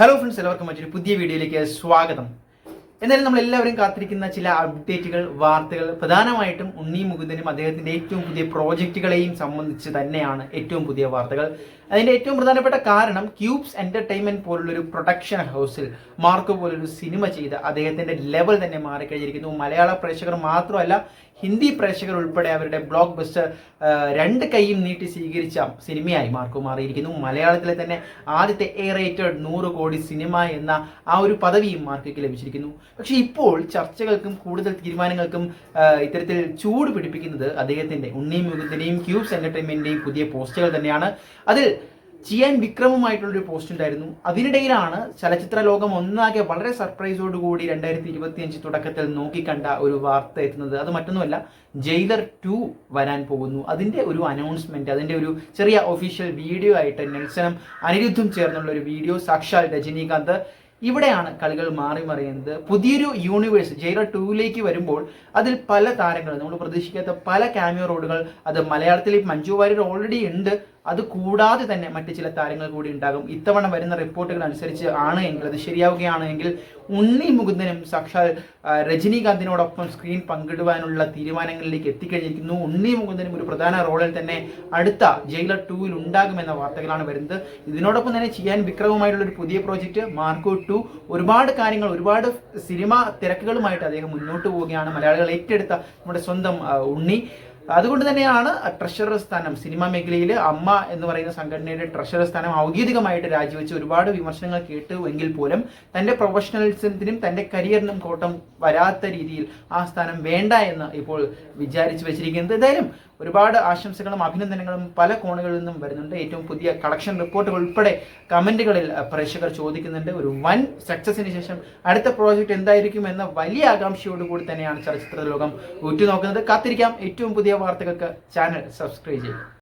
Hello friends എല്ലാവർക്കും മറ്റൊരു പുതിയ വീഡിയോയിലേക്ക് സ്വാഗതം. എന്നാലും നമ്മൾ എല്ലാവരും കാത്തിരിക്കുന്ന ചില അപ്ഡേറ്റുകൾ വാർത്തകൾ പ്രധാനമായിട്ടും ഉണ്ണി മുകുന്ദനും അദ്ദേഹത്തിന്റെ ഏറ്റവും പുതിയ പ്രോജക്റ്റുകളെയും സംബന്ധിച്ച് തന്നെയാണ് ഏറ്റവും പുതിയ വാർത്തകൾ. അതിന്റെ ഏറ്റവും പ്രധാനപ്പെട്ട കാരണം ക്യൂബ്സ് എന്റർടൈൻമെന്റ് പോലുള്ളൊരു പ്രൊഡക്ഷൻ ഹൗസിൽ മാർക്ക് പോലൊരു സിനിമ ചെയ്ത് അദ്ദേഹത്തിന്റെ ലെവൽ തന്നെ മാറിക്കഴിഞ്ഞിരിക്കുന്നു. മലയാള പ്രേക്ഷകർ മാത്രമല്ല ഹിന്ദി പ്രേക്ഷകർ ഉൾപ്പെടെ അവരുടെ ബ്ലോക്ക് ബസ്റ്റർ രണ്ട് കൈയും നീട്ടി സ്വീകരിച്ച സിനിമയായി മാർക്കു മാറിയിരിക്കുന്നു. മലയാളത്തിലെ തന്നെ ആദ്യത്തെ എ റേറ്റഡ് നൂറ് കോടി സിനിമ എന്ന ആ ഒരു പദവിയും മാർക്കോയ്ക്ക് ലഭിച്ചിരിക്കുന്നു. പക്ഷെ ഇപ്പോൾ ചർച്ചകൾക്കും കൂടുതൽ തീരുമാനങ്ങൾക്കും ഇത്തരത്തിൽ ചൂട് പിടിപ്പിക്കുന്നത് അദ്ദേഹത്തിന്റെ ഉണ്ണി യുഗത്തിന്റെയും ക്യൂബ്സ് എന്റർടൈൻമെന്റിന്റെയും പുതിയ പോസ്റ്റുകൾ തന്നെയാണ്. അതിൽ ചിയാൻ വിക്രമുമായിട്ടുള്ളൊരു പോസ്റ്റ് ഉണ്ടായിരുന്നു. അതിനിടയിലാണ് ചലച്ചിത്ര ലോകം ഒന്നാകെ വളരെ സർപ്രൈസോടുകൂടി രണ്ടായിരത്തി ഇരുപത്തി അഞ്ച് തുടക്കത്തിൽ നോക്കിക്കണ്ട ഒരു വാർത്ത എത്തുന്നത്. അത് മറ്റൊന്നുമല്ല ജയിലർ ടു വരാൻ പോകുന്നു. അതിന്റെ ഒരു അനൗൺസ്മെന്റ് അതിന്റെ ഒരു ചെറിയ ഒഫീഷ്യൽ വീഡിയോ ആയിട്ട് നെൽസനും അനിരുദ്ധും ചേർന്നുള്ള ഒരു വീഡിയോ സാക്ഷാൽ രജനീകാന്ത്. ഇവിടെയാണ് കളികൾ മാറി മറിയുന്നത്. പുതിയൊരു യൂണിവേഴ്സ് ജയിലർ ടൂവിലേക്ക് വരുമ്പോൾ അതിൽ പല താരങ്ങൾ നമ്മൾ പ്രതീക്ഷിക്കാത്ത പല ക്യാമിയോ റോഡുകൾ അത് മലയാളത്തിൽ മഞ്ജു വാര്യർ ഓൾറെഡി ഉണ്ട്. അത് കൂടാതെ തന്നെ മറ്റു ചില താരങ്ങൾ കൂടി ഉണ്ടാകും. ഇത്തവണ വരുന്ന റിപ്പോർട്ടുകൾ അനുസരിച്ച് ആണ് എങ്കിൽ അത് ശരിയാവുകയാണ് എങ്കിൽ ഉണ്ണി മുകുന്ദനും സാക്ഷാൽ രജനീകാന്തിനോടൊപ്പം സ്ക്രീൻ പങ്കിടുവാനുള്ള തീരുമാനങ്ങളിലേക്ക് എത്തിക്കഴിഞ്ഞിരിക്കുന്നു. ഉണ്ണി മുകുന്ദനും ഒരു പ്രധാന റോളിൽ തന്നെ അടുത്ത ജയിലർ ടൂവിൽ ഉണ്ടാകുമെന്ന വാർത്തകളാണ് വരുന്നത്. ഇതിനോടൊപ്പം തന്നെ ചെയ്യാൻ വിക്രവുമായിട്ടുള്ള ഒരു പുതിയ പ്രോജക്റ്റ് മാർക്കോ ടു ഒരുപാട് കാര്യങ്ങൾ ഒരുപാട് സിനിമ തിരക്കുകളുമായിട്ട് അദ്ദേഹം മുന്നോട്ട് പോവുകയാണ്. മലയാളികൾ ഏറ്റെടുത്ത നമ്മുടെ സ്വന്തം ഉണ്ണി. അതുകൊണ്ട് തന്നെയാണ് ട്രഷറർ സ്ഥാനം സിനിമാ മേഖലയിൽ അമ്മ എന്ന് പറയുന്ന സംഘടനയുടെ ട്രഷറർ സ്ഥാനം ഔദ്യോഗികമായിട്ട് രാജിവെച്ച് ഒരുപാട് വിമർശനങ്ങൾ കേട്ടു എങ്കിൽ പോലും തന്റെ പ്രൊഫഷണലിസത്തിനും തന്റെ കരിയറിനും കോട്ടം വരാത്ത രീതിയിൽ ആ സ്ഥാനം വേണ്ട എന്ന് ഇപ്പോൾ വിചാരിച്ചു വെച്ചിരിക്കുന്നത്. എന്തായാലും ഒരുപാട് ആശംസകളും അഭിനന്ദനങ്ങളും പല കോണുകളിൽ നിന്നും വരുന്നുണ്ട്. ഏറ്റവും പുതിയ കളക്ഷൻ റിപ്പോർട്ടുകൾ ഉൾപ്പെടെ കമന്റുകളിൽ പ്രേക്ഷകർ ചോദിക്കുന്നുണ്ട്. ഒരു വൻ സക്സസിന് ശേഷം അടുത്ത പ്രോജക്റ്റ് എന്തായിരിക്കും എന്ന വലിയ ആകാംക്ഷയോടുകൂടി തന്നെയാണ് ചലച്ചിത്ര ലോകം ഉറ്റുനോക്കുന്നത് കാത്തിരിക്കാം. ഏറ്റവും പുതിയ വാർത്തകൾക്ക് ചാനൽ സബ്സ്ക്രൈബ് ചെയ്യുക.